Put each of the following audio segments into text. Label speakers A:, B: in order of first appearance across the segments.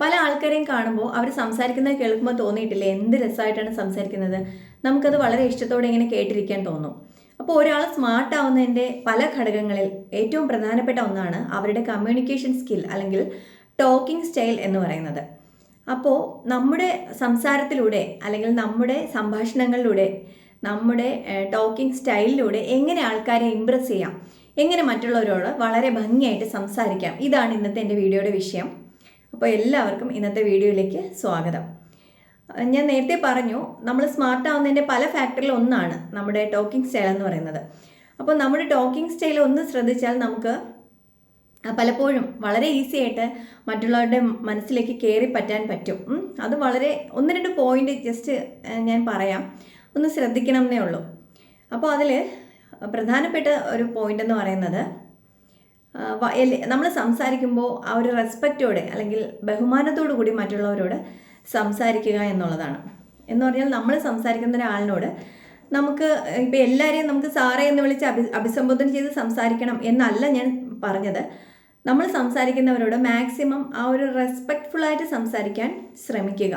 A: പല ആൾക്കാരെയും കാണുമ്പോൾ അവർ സംസാരിക്കുന്നത് കേൾക്കുമ്പോൾ തോന്നിയിട്ടില്ലേ? എന്ത് രസമായിട്ടാണ് സംസാരിക്കുന്നത്? നമുക്കത് വളരെ ഇഷ്ടത്തോടെ ഇങ്ങനെ കേട്ടിരിക്കാൻ തോന്നും. അപ്പോൾ ഒരാൾ സ്മാർട്ട് ആവുന്നതിന്റെ പല ഘടകങ്ങളിൽ ഏറ്റവും പ്രധാനപ്പെട്ട ഒന്നാണ് അവരുടെ കമ്മ്യൂണിക്കേഷൻ സ്കിൽ അല്ലെങ്കിൽ ടോക്കിംഗ് സ്റ്റൈൽ എന്ന് പറയുന്നത്. അപ്പോൾ നമ്മുടെ സംസാരത്തിലൂടെ അല്ലെങ്കിൽ നമ്മുടെ സംഭാഷണങ്ങളിലൂടെ നമ്മുടെ ടോക്കിംഗ് സ്റ്റൈലിലൂടെ എങ്ങനെ ആൾക്കാരെ ഇമ്പ്രസ് ചെയ്യാം? എങ്ങനെ മറ്റുള്ളവരോട് വളരെ ഭംഗിയായിട്ട് സംസാരിക്കാം? ഇതാണ് ഇന്നത്തെ എന്റെ വീഡിയോയുടെ വിഷയം. അപ്പോൾ എല്ലാവർക്കും ഇന്നത്തെ വീഡിയോയിലേക്ക് സ്വാഗതം. ഞാൻ നേരത്തെ പറഞ്ഞു നമ്മൾ സ്മാർട്ട് ആവുന്നതിന്റെ പല ഫാക്ടറിൽ ഒന്നാണ് നമ്മുടെ ടോക്കിംഗ് സ്റ്റൈൽ എന്ന് പറയുന്നത്. അപ്പോൾ നമ്മുടെ ടോക്കിംഗ് സ്റ്റൈൽ ഒന്ന് ശ്രദ്ധിച്ചാൽ നമുക്ക് പലപ്പോഴും വളരെ ഈസി ആയിട്ട് മറ്റുള്ളവരുടെ മനസ്സിലേക്ക് കയറി പറ്റാൻ പറ്റും. അത് വളരെ ഒന്ന് രണ്ട് പോയിന്റ് ജസ്റ്റ് ഞാൻ പറയാം. ഒന്ന് ശ്രദ്ധിക്കണം എന്നേ ഉള്ളൂ. അപ്പോൾ അതിൽ പ്രധാനപ്പെട്ട ഒരു പോയിന്റ് എന്ന് പറയുന്നത് നമ്മൾ സംസാരിക്കുമ്പോൾ ആ ഒരു റെസ്പെക്റ്റോടെ അല്ലെങ്കിൽ ബഹുമാനത്തോടു കൂടി മറ്റുള്ളവരോട് സംസാരിക്കുക എന്നുള്ളതാണ്. എന്ന് പറഞ്ഞാൽ നമ്മൾ സംസാരിക്കുന്ന ഒരാളിനോട് നമുക്ക് ഇപ്പോൾ എല്ലാവരെയും നമുക്ക് സാറേ എന്ന് വിളിച്ച് അഭി അഭിസംബോധന ചെയ്ത് സംസാരിക്കണം എന്നല്ല ഞാൻ പറഞ്ഞത്. നമ്മൾ സംസാരിക്കുന്നവരോട് മാക്സിമം ആ ഒരു റെസ്പെക്റ്റ്ഫുള്ളായിട്ട് സംസാരിക്കാൻ ശ്രമിക്കുക.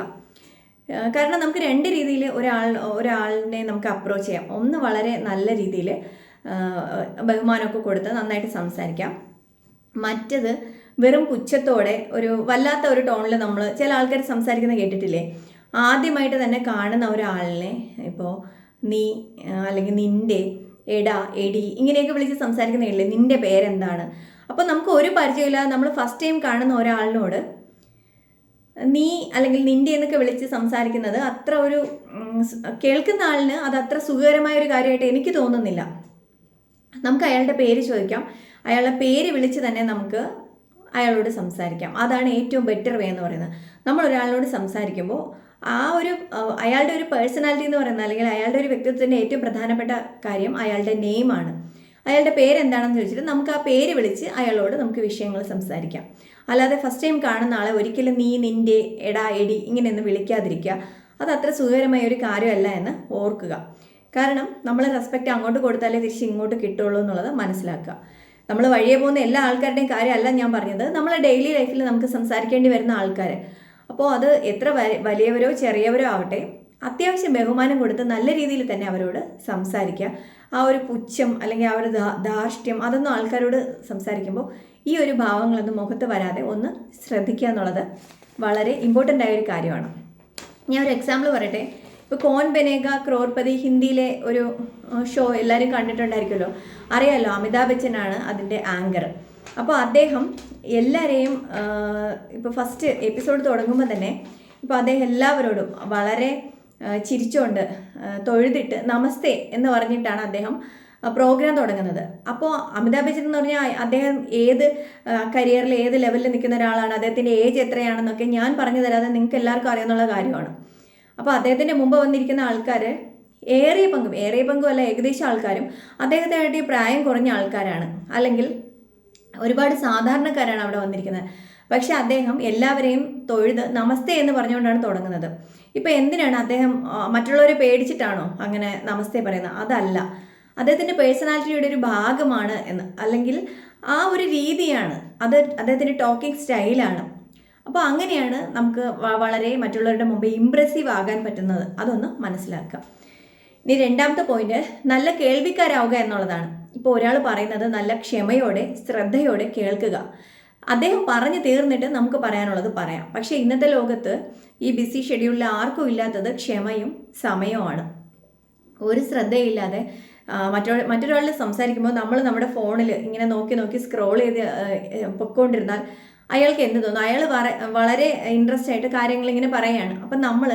A: കാരണം നമുക്ക് രണ്ട് രീതിയിൽ ഒരാൾ ഒരാളിനെ നമുക്ക് അപ്രോച്ച് ചെയ്യാം. ഒന്ന് വളരെ നല്ല രീതിയിൽ ബഹുമാനമൊക്കെ കൊടുത്ത് നന്നായിട്ട് സംസാരിക്കാം. മറ്റത് വെറും പുച്ഛത്തോടെ ഒരു വല്ലാത്ത ഒരു ടോണിൽ നമ്മൾ ചില ആൾക്കാർ സംസാരിക്കുന്നത് കേട്ടിട്ടില്ലേ? ആദ്യമായിട്ട് തന്നെ കാണുന്ന ഒരാളിനെ ഇപ്പോൾ നീ അല്ലെങ്കിൽ നിന്റെ എടാ എടി ഇങ്ങനെയൊക്കെ വിളിച്ച് സംസാരിക്കുന്നില്ലേ നിന്റെ പേരെന്താണ്? അപ്പോൾ നമുക്ക് ഒരു പരിചയമില്ല നമ്മൾ ഫസ്റ്റ് ടൈം കാണുന്ന ഒരാളിനോട് നീ അല്ലെങ്കിൽ നിന്റെ എന്നൊക്കെ വിളിച്ച് സംസാരിക്കുന്നത് അത്ര ഒരു കേൾക്കുന്ന ആളിന് അത് അത്ര സുഖകരമായ ഒരു കാര്യമായിട്ട് എനിക്ക് തോന്നുന്നില്ല. നമുക്ക് അയാളുടെ പേര് ചോദിക്കാം. അയാളുടെ പേര് വിളിച്ച് തന്നെ നമുക്ക് അയാളോട് സംസാരിക്കാം. അതാണ് ഏറ്റവും ബെറ്റർ വേ എന്ന് പറയുന്നത്. നമ്മൾ ഒരാളോട് സംസാരിക്കുമ്പോൾ ആ ഒരു അയാളുടെ ഒരു പേഴ്സണാലിറ്റി എന്ന് പറയുന്നത് അല്ലെങ്കിൽ അയാളുടെ ഒരു വ്യക്തിത്വത്തിന്റെ ഏറ്റവും പ്രധാനപ്പെട്ട കാര്യം അയാളുടെ നെയിമാണ് അയാളുടെ പേര് എന്താണെന്ന് ചോദിച്ചിട്ട് നമുക്ക് ആ പേര് വിളിച്ച് അയാളോട് നമുക്ക് വിഷയങ്ങൾ സംസാരിക്കാം. അല്ലാതെ ഫസ്റ്റ് ടൈം കാണുന്ന ആളെ ഒരിക്കലും നീ നിന്റെ എടാ എടി ഇങ്ങനെയൊന്നും വിളിക്കാതിരിക്കുക. അത് അത്ര സുഖകരമായ ഒരു കാര്യമല്ല എന്ന് ഓർക്കുക. കാരണം നമ്മൾ റെസ്പെക്റ്റ് അങ്ങോട്ട് കൊടുത്താലേ തിരിച്ച് ഇങ്ങോട്ട് കിട്ടുള്ളൂ എന്നുള്ളത് മനസ്സിലാക്കുക. നമ്മൾ വഴിയെ പോകുന്ന എല്ലാ ആൾക്കാരുടെയും കാര്യമല്ല ഞാൻ പറഞ്ഞത്. നമ്മളെ ഡെയിലി ലൈഫിൽ നമുക്ക് സംസാരിക്കേണ്ടി വരുന്ന ആൾക്കാർ അപ്പോൾ അത് എത്ര വലിയവരോ ചെറിയവരോ ആവട്ടെ അത്യാവശ്യം ബഹുമാനം കൊടുത്ത് നല്ല രീതിയിൽ തന്നെ അവരോട് സംസാരിക്കുക. ആ ഒരു പുച്ഛം അല്ലെങ്കിൽ ആ ഒരു ധാർഷ്ട്യം അതൊന്നും ആൾക്കാരോട് സംസാരിക്കുമ്പോൾ ഈ ഒരു ഭാവങ്ങളൊന്നും മുഖത്ത് വരാതെ ഒന്ന് ശ്രദ്ധിക്കുക എന്നുള്ളത് വളരെ ഇമ്പോർട്ടന്റ് ആയ ഒരു കാര്യമാണ്. ഞാൻ ഒരു എക്സാമ്പിൾ പറയട്ടെ. ഇപ്പോൾ കോൺ ബനേഗ ക്രോർപതി ഹിന്ദിയിലെ ഒരു ഷോ എല്ലാവരും കണ്ടിട്ടുണ്ടായിരിക്കുമല്ലോ. അറിയാമല്ലോ അമിതാഭ് ബച്ചനാണ് അതിന്റെ ആങ്കർ അപ്പോൾ അദ്ദേഹം എല്ലാവരെയും ഇപ്പോൾ ഫസ്റ്റ് എപ്പിസോഡ് തുടങ്ങുമ്പോൾ തന്നെ ഇപ്പോൾ അദ്ദേഹം എല്ലാവരോടും വളരെ ചിരിച്ചുകൊണ്ട് തൊഴുതിട്ട് നമസ്തേ എന്ന് പറഞ്ഞിട്ടാണ് അദ്ദേഹം പ്രോഗ്രാം തുടങ്ങുന്നത്. അപ്പോൾ അമിതാഭ് ബച്ചൻ എന്ന് പറഞ്ഞാൽ അദ്ദേഹം ഏത് കരിയറിൽ ഏത് ലെവലിൽ നിൽക്കുന്ന ഒരാളാണ് അദ്ദേഹത്തിന്റെ ഏജ് എത്രയാണെന്നൊക്കെ ഞാൻ പറഞ്ഞു തരാതെ നിങ്ങൾക്ക് എല്ലാവർക്കും അറിയാവുന്ന കാര്യമാണ്. അപ്പോൾ അദ്ദേഹത്തിന്റെ മുമ്പ് വന്നിരിക്കുന്ന ആൾക്കാർ ഏറിയ പങ്കും ഏറിയ പങ്കും അല്ല ഏകദേശം ആൾക്കാരും അദ്ദേഹത്തെയായിട്ട് പ്രായം കുറഞ്ഞ ആൾക്കാരാണ്. അല്ലെങ്കിൽ ഒരുപാട് സാധാരണക്കാരാണ് അവിടെ വന്നിരിക്കുന്നത്. പക്ഷേ അദ്ദേഹം എല്ലാവരെയും തൊഴുത് നമസ്തേ എന്ന് പറഞ്ഞുകൊണ്ടാണ് തുടങ്ങുന്നത്. ഇപ്പം എന്തിനാണ് അദ്ദേഹം മറ്റുള്ളവരെ പേടിച്ചിട്ടാണോ അങ്ങനെ നമസ്തേ പറയുന്നത്? അതല്ല. അദ്ദേഹത്തിന്റെ പേഴ്സണാലിറ്റിയുടെ ഒരു ഭാഗമാണ് എന്ന്. അല്ലെങ്കിൽ ആ ഒരു രീതിയാണ് അത് അദ്ദേഹത്തിന്റെ ടോക്കിംഗ് സ്റ്റൈലാണ്. അപ്പോൾ അങ്ങനെയാണ് നമുക്ക് വളരെ മറ്റുള്ളവരുടെ മുമ്പ് ഇമ്പ്രസീവ് ആകാൻ പറ്റുന്നത്. അതൊന്ന് മനസ്സിലാക്കുക ഇനി രണ്ടാമത്തെ പോയിന്റ് നല്ല കേൾവിക്കാരാവുക എന്നുള്ളതാണ്. ഇപ്പോൾ ഒരാൾ പറയുന്നത് നല്ല ക്ഷമയോടെ ശ്രദ്ധയോടെ കേൾക്കുക. അദ്ദേഹം പറഞ്ഞു തീർന്നിട്ട് നമുക്ക് പറയാനുള്ളത് പറയാം. പക്ഷേ ഇന്നത്തെ ലോകത്ത് ഈ ബിസി ഷെഡ്യൂളിൽ ആർക്കും ഇല്ലാത്തത് ക്ഷമയും സമയവുമാണ് ഒരു ശ്രദ്ധയില്ലാതെ മറ്റൊരു മറ്റൊരാളിൽ സംസാരിക്കുമ്പോൾ നമ്മൾ നമ്മുടെ ഫോണിൽ ഇങ്ങനെ നോക്കി നോക്കി സ്ക്രോൾ ചെയ്ത് പൊക്കോണ്ടിരുന്നാൽ അയാൾക്ക് എന്ത് തോന്നും അയാൾ വളരെ ഇൻട്രസ്റ്റ് ആയിട്ട് കാര്യങ്ങൾ ഇങ്ങനെ പറയുകയാണ് അപ്പം നമ്മൾ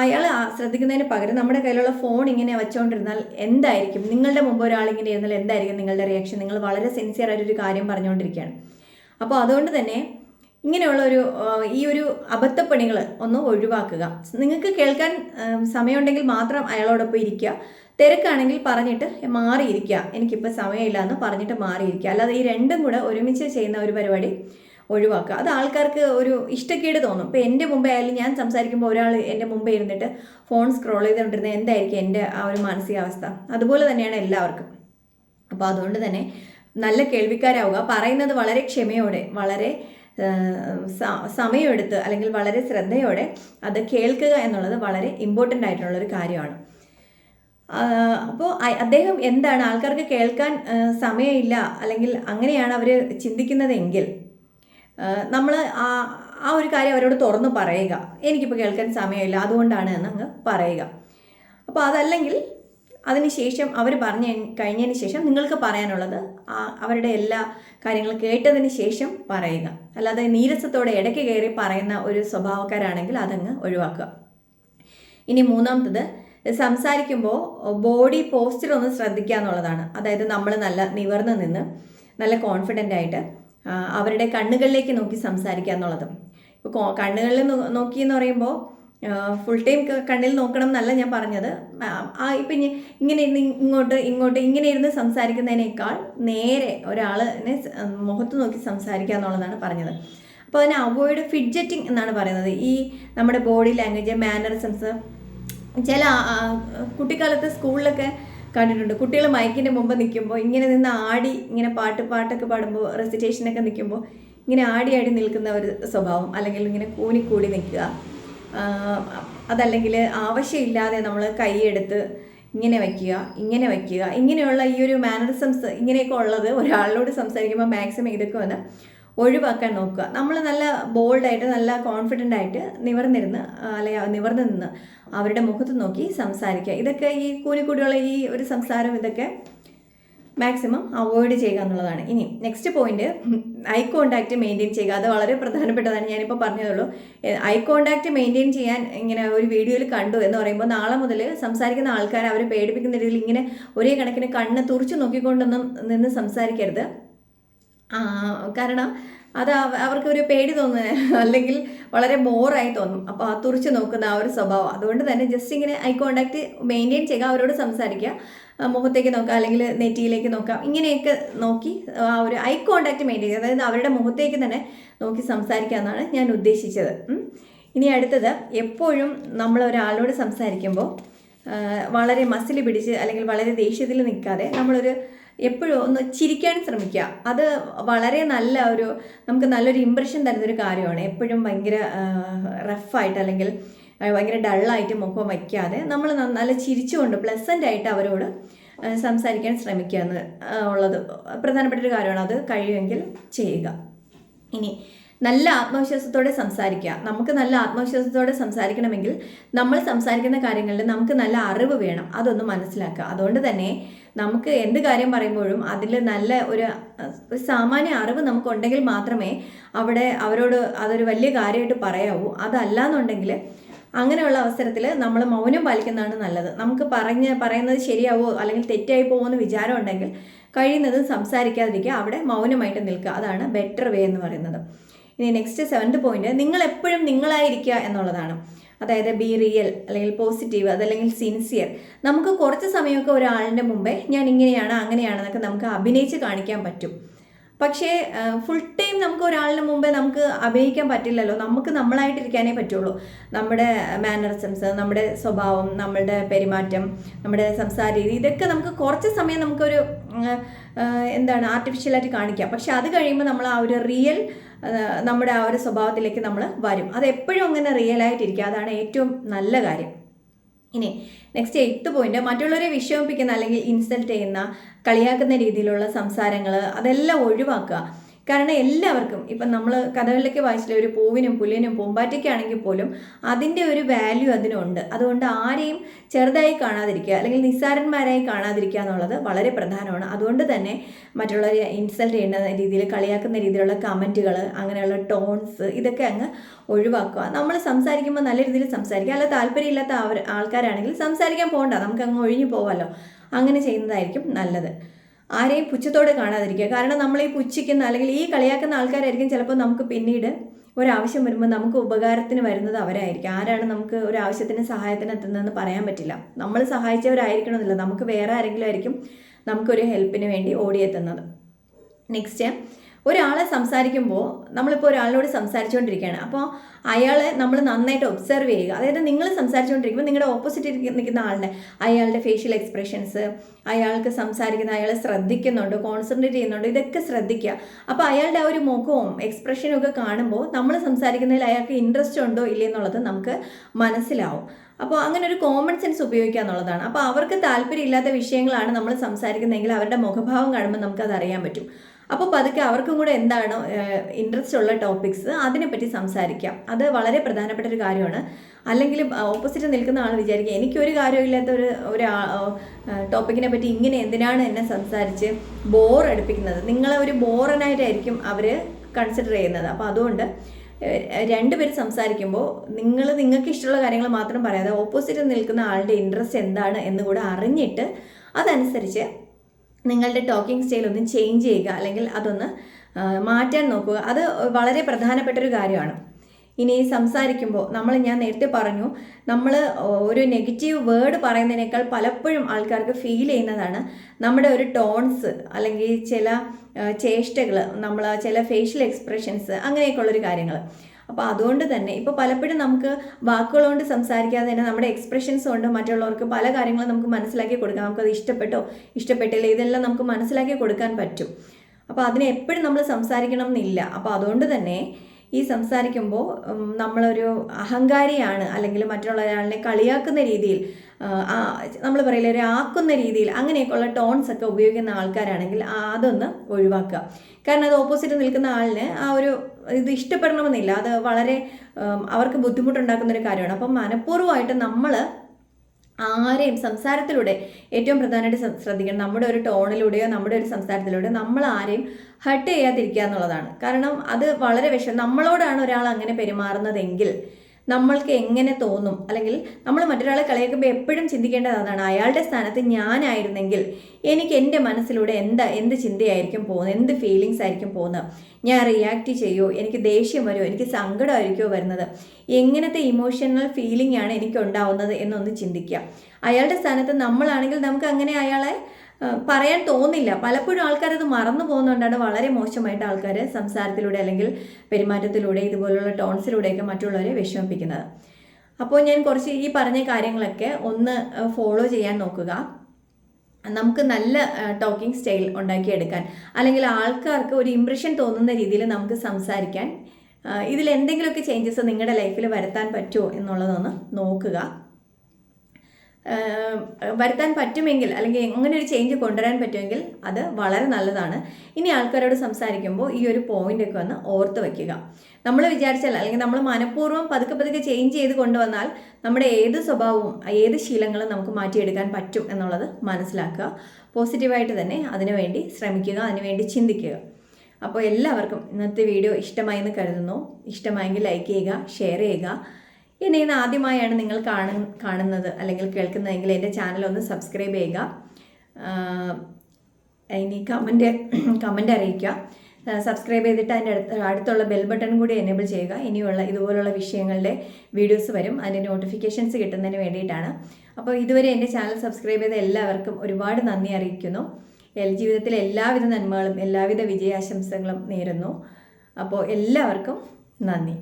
A: അയാൾ ശ്രദ്ധിക്കുന്നതിന് പകരം നമ്മുടെ കയ്യിലുള്ള ഫോൺ ഇങ്ങനെ വെച്ചുകൊണ്ടിരുന്നാൽ എന്തായിരിക്കും? നിങ്ങളുടെ മുമ്പ് ഒരാൾ ഇങ്ങനെ ഇരുന്നാൽ എന്തായിരിക്കും നിങ്ങളുടെ റിയാക്ഷൻ നിങ്ങൾ വളരെ സിൻസിയർ ആയിട്ടൊരു കാര്യം പറഞ്ഞുകൊണ്ടിരിക്കുകയാണ് അപ്പോൾ അതുകൊണ്ട് തന്നെ ഇങ്ങനെയുള്ള ഒരു ഈ ഒരു അബദ്ധപ്പണികൾ ഒന്ന് ഒഴിവാക്കുക. നിങ്ങൾക്ക് കേൾക്കാൻ സമയമുണ്ടെങ്കിൽ മാത്രം അയാളോടൊപ്പം ഇരിക്കുക. തിരക്കാണെങ്കിൽ പറഞ്ഞിട്ട് മാറിയിരിക്കുക. എനിക്കിപ്പോൾ സമയമില്ല എന്ന് പറഞ്ഞിട്ട് മാറിയിരിക്കുക. അല്ലാതെ ഈ രണ്ടും കൂടെ ഒരുമിച്ച് ചെയ്യുന്ന ഒരു പരിപാടി ഒഴിവാക്കുക. അത് ആൾക്കാർക്ക് ഒരു ഇഷ്ടക്കേട് തോന്നും. ഇപ്പോൾ എന്റെ മുമ്പേ ആയാലും ഞാൻ സംസാരിക്കുമ്പോൾ ഒരാൾ എന്റെ മുമ്പേ ഇരുന്നിട്ട് ഫോൺ സ്ക്രോൾ ചെയ്തുകൊണ്ടിരുന്നത് എന്തായിരിക്കും എന്റെ ആ ഒരു മാനസികാവസ്ഥ? അതുപോലെ തന്നെയാണ് എല്ലാവർക്കും. അപ്പോൾ അതുകൊണ്ട് തന്നെ നല്ല കേൾവിക്കാരാവുക. പറയുന്നത് വളരെ ക്ഷമയോടെ വളരെ സമയമെടുത്ത് അല്ലെങ്കിൽ വളരെ ശ്രദ്ധയോടെ അത് കേൾക്കുക എന്നുള്ളത് വളരെ ഇമ്പോർട്ടന്റ് ആയിട്ടുള്ള ഒരു കാര്യമാണ് അപ്പോൾ അദ്ദേഹം എന്താണ് ആൾക്കാർക്ക് കേൾക്കാൻ സമയമില്ല അല്ലെങ്കിൽ അങ്ങനെയാണ് അവർ ചിന്തിക്കുന്നതെങ്കിൽ നമ്മൾ ആ ആ ഒരു കാര്യം അവരോട് തുറന്ന് പറയുക. എനിക്കിപ്പോൾ കേൾക്കാൻ സമയമില്ല അതുകൊണ്ടാണ് എന്ന് അങ്ങ് പറയുക. അപ്പോൾ അതല്ലെങ്കിൽ അതിനുശേഷം അവർ പറഞ്ഞു കഴിഞ്ഞതിന് ശേഷം നിങ്ങൾക്ക് പറയാനുള്ളത് അവരുടെ എല്ലാ കാര്യങ്ങളും കേട്ടതിന് ശേഷം പറയുക. അല്ലാതെ നീരസത്തോടെ ഇടയ്ക്ക് കയറി പറയുന്ന ഒരു സ്വഭാവക്കാരാണെങ്കിൽ അതങ്ങ് ഒഴിവാക്കുക. ഇനി മൂന്നാമത്തത് സംസാരിക്കുമ്പോൾ ബോഡി പോസ്ചർ ഒന്ന് ശ്രദ്ധിക്കുക എന്നുള്ളതാണ്. അതായത് നമ്മൾ നല്ല നിവർന്ന് നിന്ന് നല്ല കോൺഫിഡന്റ് ആയിട്ട് അവരുടെ കണ്ണുകളിലേക്ക് നോക്കി സംസാരിക്കുക എന്നുള്ളത്. ഇപ്പോൾ കണ്ണുകളിൽ നോക്കി എന്ന് പറയുമ്പോൾ ഫുൾ ടൈം കണ്ണിൽ നോക്കണം എന്നല്ല ഞാൻ പറഞ്ഞത്. ആ, ഇപ്പം ഇങ്ങനെ ഇരുന്ന് ഇങ്ങോട്ട് ഇങ്ങോട്ട് ഇങ്ങനെ ഇരുന്ന് സംസാരിക്കുന്നതിനേക്കാൾ നേരെ ഒരാളിനെ മുഖത്ത് നോക്കി സംസാരിക്കുക എന്നുള്ളതാണ് പറഞ്ഞത്. അപ്പോൾ അതിനെ അവോയ്ഡ് ഫിഡ്ജറ്റിംഗ് എന്നാണ് പറയുന്നത്. ഈ നമ്മുടെ ബോഡി ലാംഗ്വേജ് മാനറിസംസ് ചില കുട്ടിക്കാലത്ത് സ്കൂളിലൊക്കെ കണ്ടിട്ടുണ്ട്. കുട്ടികൾ മൈക്കിന്റെ മുമ്പ് നിൽക്കുമ്പോൾ ഇങ്ങനെ നിന്ന് ആടി ഇങ്ങനെ പാട്ട് പാട്ടൊക്കെ പാടുമ്പോൾ റെസിറ്റേഷനൊക്കെ നിൽക്കുമ്പോൾ ഇങ്ങനെ ആടി ആടി നിൽക്കുന്ന ഒരു സ്വഭാവം അല്ലെങ്കിൽ ഇങ്ങനെ കൂനിക്കൂടി നിൽക്കുക. അതല്ലെങ്കിൽ ആവശ്യമില്ലാതെ നമ്മൾ കൈയെടുത്ത് ഇങ്ങനെ വയ്ക്കുക ഇങ്ങനെ വയ്ക്കുക. ഇങ്ങനെയുള്ള ഈ ഒരു മാനറിസംസ് ഇങ്ങനെയൊക്കെ ഉള്ളത് ഒരാളോട് സംസാരിക്കുമ്പോൾ മാക്സിമം ഇതൊക്കെ ഒന്ന് ഒഴിവാക്കാൻ നോക്കുക. നമ്മൾ നല്ല ബോൾഡായിട്ട് നല്ല കോൺഫിഡന്റ് ആയിട്ട് നിവർന്നിരുന്ന് അല്ലെങ്കിൽ നിവർന്ന് നിന്ന് അവരുടെ മുഖത്ത് നോക്കി സംസാരിക്കുക. ഇതൊക്കെ ഈ കൂലിക്കൂടിയുള്ള ഈ ഒരു സംസാരം ഇതൊക്കെ മാക്സിമം അവോയ്ഡ് ചെയ്യുക എന്നുള്ളതാണ്. ഇനി next point eye contact maintain ചെയ്യുക. അത് വളരെ പ്രധാനപ്പെട്ടതാണ്. ഞാനിപ്പോൾ പറഞ്ഞതുള്ളൂ. ഐ കോണ്ടാക്ട് മെയിന്റെയിൻ ചെയ്യാൻ ഇങ്ങനെ ഒരു വീഡിയോയിൽ കണ്ടു എന്ന് പറയുമ്പോൾ നാളെ മുതൽ സംസാരിക്കുന്ന ആൾക്കാരെ അവരെ പേടിപ്പിക്കുന്ന രീതിയിൽ ഇങ്ങനെ ഒരേ കണക്കിന് കണ്ണ് തുറച്ചു നോക്കിക്കൊണ്ടൊന്നും നിന്ന് സംസാരിക്കരുത്. കാരണം അത് അവ- അവർക്ക് ഒരു പേടി തോന്നുന്നു. അല്ലെങ്കിൽ വളരെ ബോറായി തോന്നും. അപ്പോൾ ആ തുറിച്ച് നോക്കുന്ന ആ ഒരു സ്വഭാവം. അതുകൊണ്ട് തന്നെ ജസ്റ്റ് ഇങ്ങനെ ഐ കോണ്ടാക്ട് മെയിന്റെയിൻ ചെയ്യുക അവരോട് സംസാരിക്കുക. മുഖത്തേക്ക് നോക്കുക അല്ലെങ്കിൽ നെറ്റിയിലേക്ക് നോക്കാം ഇങ്ങനെയൊക്കെ നോക്കി ആ ഒരു ഐ കോണ്ടാക്ട് മെയിന്റെയിൻ ചെയ്യുക. അതായത് അവരുടെ മുഖത്തേക്ക് തന്നെ നോക്കി സംസാരിക്കുക എന്നാണ് ഞാൻ ഉദ്ദേശിച്ചത്. ഇനി അടുത്തത് എപ്പോഴും നമ്മൾ ഒരാളോട് സംസാരിക്കുമ്പോൾ വളരെ മസിൽ പിടിച്ച് അല്ലെങ്കിൽ വളരെ ദേഷ്യത്തിൽ നിൽക്കാതെ നമ്മളൊരു എപ്പോഴും ഒന്ന് ചിരിക്കാൻ ശ്രമിക്കുക. അത് വളരെ നല്ല ഒരു നമുക്ക് നല്ലൊരു ഇമ്പ്രഷൻ തരുന്നൊരു കാര്യമാണ്. എപ്പോഴും ഭയങ്കര റഫായിട്ട് അല്ലെങ്കിൽ ഭയങ്കര ഡള്ളായിട്ട് മുഖം വയ്ക്കാതെ നമ്മൾ നല്ല ചിരിച്ചുകൊണ്ട് പ്ലസന്റ് ആയിട്ട് അവരോട് സംസാരിക്കാൻ ശ്രമിക്കുക എന്ന് ഉള്ളത്. പ്രധാനപ്പെട്ടൊരു കാര്യമാണ്. അത് കഴിയുമെങ്കിൽ ചെയ്യുക. ഇനി നല്ല ആത്മവിശ്വാസത്തോടെ സംസാരിക്കുക. നമുക്ക് നല്ല ആത്മവിശ്വാസത്തോടെ സംസാരിക്കണമെങ്കിൽ നമ്മൾ സംസാരിക്കുന്ന കാര്യങ്ങളിൽ നമുക്ക് നല്ല അറിവ് വേണം. അതൊന്ന് മനസ്സിലാക്കുക. അതുകൊണ്ട് തന്നെ നമുക്ക് എന്ത് കാര്യം പറയുമ്പോഴും അതിൽ നല്ല ഒരു സാമാന്യ അറിവ് നമുക്കുണ്ടെങ്കിൽ മാത്രമേ അവിടെ അവരോട് അതൊരു വലിയ കാര്യമായിട്ട് പറയാവൂ. അതല്ല എന്നുണ്ടെങ്കിൽ അങ്ങനെയുള്ള അവസരത്തിൽ നമ്മൾ മൗനം പാലിക്കുന്നതാണ് നല്ലത്. നമുക്ക് പറഞ്ഞ് പറയുന്നത് ശരിയാവോ അല്ലെങ്കിൽ തെറ്റായി പോകുമെന്ന് വിചാരം ഉണ്ടെങ്കിൽ കഴിയുന്നതും സംസാരിക്കാതിരിക്കുക അവിടെ മൗനമായിട്ട് നിൽക്കുക. അതാണ് ബെറ്റർ വേ എന്ന് പറയുന്നത്. ഇനി നെക്സ്റ്റ് സെവൻത് പോയിന്റ് നിങ്ങൾ എപ്പോഴും നിങ്ങളായിരിക്കുക എന്നുള്ളതാണ്. അതായത് ബി റിയൽ അല്ലെങ്കിൽ പോസിറ്റീവ് അതല്ലെങ്കിൽ സിൻസിയർ നമുക്ക് കുറച്ച് സമയമൊക്കെ ഒരാളിന്റെ മുമ്പേ ഞാൻ ഇങ്ങനെയാണ് അങ്ങനെയാണെന്നൊക്കെ നമുക്ക് അഭിനയിച്ച് കാണിക്കാൻ പറ്റും. പക്ഷേ ഫുൾ ടൈം നമുക്ക് ഒരാളിന് മുമ്പേ നമുക്ക് അഭിനയിക്കാൻ പറ്റില്ലല്ലോ. നമുക്ക് നമ്മളായിട്ടിരിക്കാനേ പറ്റുള്ളൂ. നമ്മുടെ മാനറിസംസ് നമ്മുടെ സ്വഭാവം നമ്മളുടെ പെരുമാറ്റം നമ്മുടെ സംസാര രീതി ഇതൊക്കെ നമുക്ക് കുറച്ച് സമയം നമുക്കൊരു എന്താണ് ആർട്ടിഫിഷ്യലായിട്ട് കാണിക്കാം. പക്ഷെ അത് കഴിയുമ്പോൾ നമ്മൾ ആ ഒരു റിയൽ നമ്മുടെ ആ ഒരു സ്വഭാവത്തിലേക്ക് നമ്മൾ വരും. അത് എപ്പോഴും അങ്ങനെ റിയൽ ആയിട്ടിരിക്കുക അതാണ് ഏറ്റവും നല്ല കാര്യം. ഇനി നെക്സ്റ്റ് എയ്ത്ത് പോയിന്റ് മറ്റുള്ളവരെ വിഷമിപ്പിക്കുന്ന അല്ലെങ്കിൽ ഇൻസൾട്ട് ചെയ്യുന്ന കളിയാക്കുന്ന രീതിയിലുള്ള സംസാരങ്ങൾ അതെല്ലാം ഒഴിവാക്കുക. കാരണം എല്ലാവർക്കും ഇപ്പം നമ്മൾ കഥകളിലൊക്കെ വായിച്ചില്ല ഒരു പൂവിനും പുല്ലിനും പൂമ്പാറ്റയ്ക്കാണെങ്കിൽ പോലും അതിന്റെ ഒരു വാല്യൂ അതിനുണ്ട്. അതുകൊണ്ട് ആരെയും ചെറുതായി കാണാതിരിക്കുക അല്ലെങ്കിൽ നിസ്സാരന്മാരായി കാണാതിരിക്കുക എന്നുള്ളത് വളരെ പ്രധാനമാണ്. അതുകൊണ്ട് തന്നെ മറ്റുള്ളവരെ ഇൻസൾട്ട് ചെയ്യുന്ന രീതിയിൽ കളിയാക്കുന്ന രീതിയിലുള്ള കമന്റുകൾ അങ്ങനെയുള്ള ടോൺസ് ഇതൊക്കെ അങ്ങ് ഒഴിവാക്കുക. നമ്മൾ സംസാരിക്കുമ്പോൾ നല്ല രീതിയിൽ സംസാരിക്കുക. അല്ല താല്പര്യമില്ലാത്ത ആൾക്കാരാണെങ്കിൽ സംസാരിക്കാൻ പോകണ്ട നമുക്ക് അങ്ങ് ഒഴിഞ്ഞു പോവാമല്ലോ അങ്ങനെ ചെയ്യുന്നതായിരിക്കും നല്ലത്. ആരെയും പുച്ഛത്തോടെ കാണാതിരിക്കുക. കാരണം നമ്മൾ ഈ പുച്ഛിക്കുന്ന അല്ലെങ്കിൽ ഈ കളിയാക്കുന്ന ആൾക്കാരായിരിക്കും ചിലപ്പോൾ നമുക്ക് പിന്നീട് ഒരാവശ്യം വരുമ്പോൾ നമുക്ക് ഉപകാരത്തിന് വരുന്നത് അവരായിരിക്കും. ആരാണ് നമുക്ക് ഒരു ആവശ്യത്തിന് സഹായത്തിന് എത്തുന്നതെന്ന് പറയാൻ പറ്റില്ല. നമ്മൾ സഹായിച്ചവരായിരിക്കണമെന്നില്ല. നമുക്ക് വേറെ ആരെങ്കിലും ആയിരിക്കും നമുക്കൊരു ഹെൽപ്പിന് വേണ്ടി ഓടിയെത്തുന്നത്. നെക്സ്റ്റ് ഒരാളെ സംസാരിക്കുമ്പോൾ നമ്മളിപ്പോൾ ഒരാളിനോട് സംസാരിച്ചുകൊണ്ടിരിക്കുകയാണ് അപ്പോൾ അയാളെ നമ്മൾ നന്നായിട്ട് ഒബ്സർവ് ചെയ്യുക. അതായത് നിങ്ങൾ സംസാരിച്ചുകൊണ്ടിരിക്കുമ്പോൾ നിങ്ങളുടെ ഓപ്പോസിറ്റ് നിൽക്കുന്ന ആളുടെ അയാളുടെ ഫേഷ്യൽ എക്സ്പ്രഷൻസ് അയാൾക്ക് സംസാരിക്കുന്ന അയാളെ ശ്രദ്ധിക്കുന്നുണ്ട് കോൺസെൻട്രേറ്റ് ചെയ്യുന്നുണ്ട് ഇതൊക്കെ ശ്രദ്ധിക്കുക. അപ്പോൾ അയാളുടെ ആ ഒരു മുഖവും എക്സ്പ്രഷനും ഒക്കെ കാണുമ്പോൾ നമ്മൾ സംസാരിക്കുന്നതിൽ അയാൾക്ക് ഇൻട്രസ്റ്റ് ഉണ്ടോ ഇല്ലേ എന്നുള്ളത് നമുക്ക് മനസ്സിലാവും. അപ്പോൾ അങ്ങനെ ഒരു കോമൺ സെൻസ് ഉപയോഗിക്കുക എന്നുള്ളതാണ്. അപ്പോൾ അവർക്ക് താല്പര്യമില്ലാത്ത വിഷയങ്ങളാണ് നമ്മൾ സംസാരിക്കുന്നതെങ്കിൽ അവരുടെ മുഖഭാവം കാണുമ്പോൾ നമുക്കത് അറിയാൻ പറ്റും. അപ്പോൾ പതുക്കെ അവർക്കും കൂടെ എന്താണ് ഇൻട്രസ്റ്റ് ഉള്ള ടോപ്പിക്സ് അതിനെപ്പറ്റി സംസാരിക്കാം. അത് വളരെ പ്രധാനപ്പെട്ട ഒരു കാര്യമാണ്. അല്ലെങ്കിൽ ഓപ്പോസിറ്റ് നിൽക്കുന്ന ആൾ വിചാരിക്കുക എനിക്കൊരു കാര്യമില്ലാത്ത ഒരു ഒരു ടോപ്പിക്കിനെ പറ്റി ഇങ്ങനെ എന്തിനാണ് എന്നെ സംസാരിച്ച് ബോർ അടുപ്പിക്കുന്നത്? നിങ്ങളെ ഒരു ബോറനായിട്ടായിരിക്കും അവർ കൺസിഡർ ചെയ്യുന്നത്. അപ്പോൾ അതുകൊണ്ട് രണ്ടുപേർ സംസാരിക്കുമ്പോൾ നിങ്ങൾ നിങ്ങൾക്ക് ഇഷ്ടമുള്ള കാര്യങ്ങൾ മാത്രം പറയാതെ ഓപ്പോസിറ്റ് നിൽക്കുന്ന ആളുടെ ഇൻട്രസ്റ്റ് എന്താണ് എന്ന് കൂടെ അറിഞ്ഞിട്ട് അതനുസരിച്ച് നിങ്ങളുടെ ടോക്കിംഗ് സ്റ്റൈൽ ഒന്ന് ചേഞ്ച് ചെയ്യുക അല്ലെങ്കിൽ അതൊന്ന് മാറ്റാൻ നോക്കുക. അത് വളരെ പ്രധാനപ്പെട്ട ഒരു കാര്യമാണ്. ഇനി സംസാരിക്കുമ്പോൾ നമ്മൾ ഞാൻ നേരത്തെ പറഞ്ഞു നമ്മൾ ഒരു നെഗറ്റീവ് വേർഡ് പറയുന്നതിനേക്കാൾ പലപ്പോഴും ആൾക്കാർക്ക് ഫീൽ ചെയ്യുന്നതാണ് നമ്മുടെ ഒരു ടോൺസ് അല്ലെങ്കിൽ ചില ചേഷ്ടകൾ നമ്മൾ ചില ഫേഷ്യൽ എക്സ്പ്രഷൻസ് അങ്ങനെയൊക്കെയുള്ളൊരു കാര്യങ്ങൾ അപ്പോൾ അതുകൊണ്ട് തന്നെ ഇപ്പോൾ പലപ്പോഴും നമുക്ക് വാക്കുകൾ കൊണ്ട് സംസാരിക്കാതെ തന്നെ നമ്മുടെ എക്സ്പ്രഷൻസ് കൊണ്ട് മറ്റുള്ളവർക്ക് പല കാര്യങ്ങളും നമുക്ക് മനസ്സിലാക്കി കൊടുക്കാം. നമുക്കത് ഇഷ്ടപ്പെട്ടോ? ഇഷ്ടപ്പെട്ടില്ല? ഇതെല്ലാം നമുക്ക് മനസ്സിലാക്കി കൊടുക്കാൻ പറ്റും. അപ്പോൾ അതിനെ എപ്പോഴും നമ്മൾ സംസാരിക്കണം എന്നില്ല. അപ്പോൾ അതുകൊണ്ട് തന്നെ ഈ സംസാരിക്കുമ്പോൾ നമ്മളൊരു അഹങ്കാരിയാണ് അല്ലെങ്കിൽ മറ്റുള്ള ഒരാളിനെ കളിയാക്കുന്ന രീതിയിൽ നമ്മൾ പറയില്ല ഒരാക്കുന്ന രീതിയിൽ അങ്ങനെയൊക്കെയുള്ള ടോൺസ് ഒക്കെ ഉപയോഗിക്കുന്ന ആൾക്കാരാണെങ്കിൽ അതൊന്ന് ഒഴിവാക്കുക. കാരണം അത് ഓപ്പോസിറ്റ് നിൽക്കുന്ന ആളിന് ആ ഒരു ഇത് ഇഷ്ടപ്പെടണമെന്നില്ല. അത് വളരെ അവർക്ക് ബുദ്ധിമുട്ടുണ്ടാക്കുന്ന ഒരു കാര്യമാണ്. അപ്പം മനഃപൂർവമായിട്ട് നമ്മൾ ആരെയും സംസാരത്തിലൂടെ ഏറ്റവും പ്രധാനമായിട്ട് ശ്രദ്ധിക്കണം. നമ്മുടെ ഒരു ടോണിലൂടെയോ നമ്മുടെ ഒരു സംസാരത്തിലൂടെയോ നമ്മൾ ആരെയും ഹട്ട് ചെയ്യാതിരിക്കുക എന്നുള്ളതാണ്. കാരണം അത് വളരെ വിഷം നമ്മളോടാണ് ഒരാൾ അങ്ങനെ പെരുമാറുന്നതെങ്കിൽ നമ്മൾക്ക് എങ്ങനെ തോന്നും? അല്ലെങ്കിൽ നമ്മൾ മറ്റൊരാളെ കളിയാക്കുമ്പോൾ എപ്പോഴും ചിന്തിക്കേണ്ടത് അതാണ് അയാളുടെ സ്ഥാനത്ത് ഞാനായിരുന്നെങ്കിൽ എനിക്ക് എന്റെ മനസ്സിലൂടെ എന്താ എന്ത് ചിന്തയായിരിക്കും പോകുന്നത്? എന്ത് ഫീലിങ്സ് ആയിരിക്കും പോകുന്നത്? ഞാൻ റിയാക്ട് ചെയ്യുമോ എനിക്ക് ദേഷ്യം വരുമോ? എനിക്ക് സങ്കടമായിരിക്കുമോ വരുന്നത്? എങ്ങനത്തെ ഇമോഷണൽ ഫീലിംഗ് ആണ് എനിക്ക് ഉണ്ടാവുന്നത് എന്നൊന്ന് ചിന്തിക്കുക. അയാളുടെ സ്ഥാനത്ത് നമ്മളാണെങ്കിൽ നമുക്ക് അങ്ങനെ അയാളെ പറയാൻ തോന്നില്ല. പലപ്പോഴും ആൾക്കാരത് മറന്നു പോകുന്നതുകൊണ്ടാണ് വളരെ മോശമായിട്ട് ആൾക്കാർ സംസാരത്തിലൂടെ അല്ലെങ്കിൽ പെരുമാറ്റത്തിലൂടെ ഇതുപോലുള്ള ടോൺസിലൂടെയൊക്കെ മറ്റുള്ളവരെ വിഷമിപ്പിക്കുന്നത്. അപ്പോൾ ഞാൻ കുറച്ച് ഈ പറഞ്ഞ കാര്യങ്ങളൊക്കെ ഒന്ന് ഫോളോ ചെയ്യാൻ നോക്കുക. നമുക്ക് നല്ല ടോക്കിംഗ് സ്റ്റൈൽ ഉണ്ടാക്കിയെടുക്കാൻ അല്ലെങ്കിൽ ആൾക്കാർക്ക് ഒരു ഇമ്പ്രഷൻ തോന്നുന്ന രീതിയിൽ നമുക്ക് സംസാരിക്കാൻ ഇതിൽ എന്തെങ്കിലുമൊക്കെ ചേഞ്ചസ് നിങ്ങളുടെ ലൈഫിൽ വരുത്താൻ പറ്റുമോ എന്നുള്ളതൊന്ന് നോക്കുക. വരുത്താൻ പറ്റുമെങ്കിൽ അല്ലെങ്കിൽ അങ്ങനെ ഒരു ചേഞ്ച് കൊണ്ടുവരാൻ പറ്റുമെങ്കിൽ അത് വളരെ നല്ലതാണ്. ഇനി ആൾക്കാരോട് സംസാരിക്കുമ്പോൾ ഈ ഒരു പോയിന്റൊക്കെ ഒന്ന് ഓർത്ത് വയ്ക്കുക നമ്മൾ വിചാരിച്ചാൽ അല്ലെങ്കിൽ നമ്മൾ മനഃപൂർവം പതുക്കെ പതുക്കെ ചേഞ്ച് ചെയ്ത് കൊണ്ടുവന്നാൽ നമ്മുടെ ഏത് സ്വഭാവവും ഏത് ശീലങ്ങളും നമുക്ക് മാറ്റിയെടുക്കാൻ പറ്റും എന്നുള്ളത് മനസ്സിലാക്കുക. പോസിറ്റീവായിട്ട് തന്നെ അതിനുവേണ്ടി ശ്രമിക്കുക അതിനുവേണ്ടി ചിന്തിക്കുക. അപ്പോൾ എല്ലാവർക്കും ഇന്നത്തെ വീഡിയോ ഇഷ്ടമായി എന്ന് കരുതുന്നു. ഇഷ്ടമായെങ്കിൽ ലൈക്ക് ചെയ്യുക ഷെയർ ചെയ്യുക. എന്നെ ഇന്ന് ആദ്യമായാണ് നിങ്ങൾ കാണു കാണുന്നത് അല്ലെങ്കിൽ കേൾക്കുന്നതെങ്കിൽ എന്റെ ചാനൽ ഒന്ന് സബ്സ്ക്രൈബ് ചെയ്യുക. ഇനി കമന്റ് കമന്റ് അറിയിക്കുക. സബ്സ്ക്രൈബ് ചെയ്തിട്ട് അതിന്റെ അടുത്ത് അടുത്തുള്ള ബെൽ ബട്ടൺ കൂടി എനേബിൾ ചെയ്യുക. ഇനിയുള്ള ഇതുപോലുള്ള വിഷയങ്ങളുടെ വീഡിയോസ് വരും. അതിന്റെ നോട്ടിഫിക്കേഷൻസ് കിട്ടുന്നതിന് വേണ്ടിയിട്ടാണ്. അപ്പോൾ ഇതുവരെ എന്റെ ചാനൽ സബ്സ്ക്രൈബ് ചെയ്ത എല്ലാവർക്കും ഒരുപാട് നന്ദി അറിയിക്കുന്നു. ജീവിതത്തിലെ എല്ലാവിധ നന്മകളും എല്ലാവിധ വിജയാശംസകളും നേരുന്നു. അപ്പോൾ എല്ലാവർക്കും നന്ദി.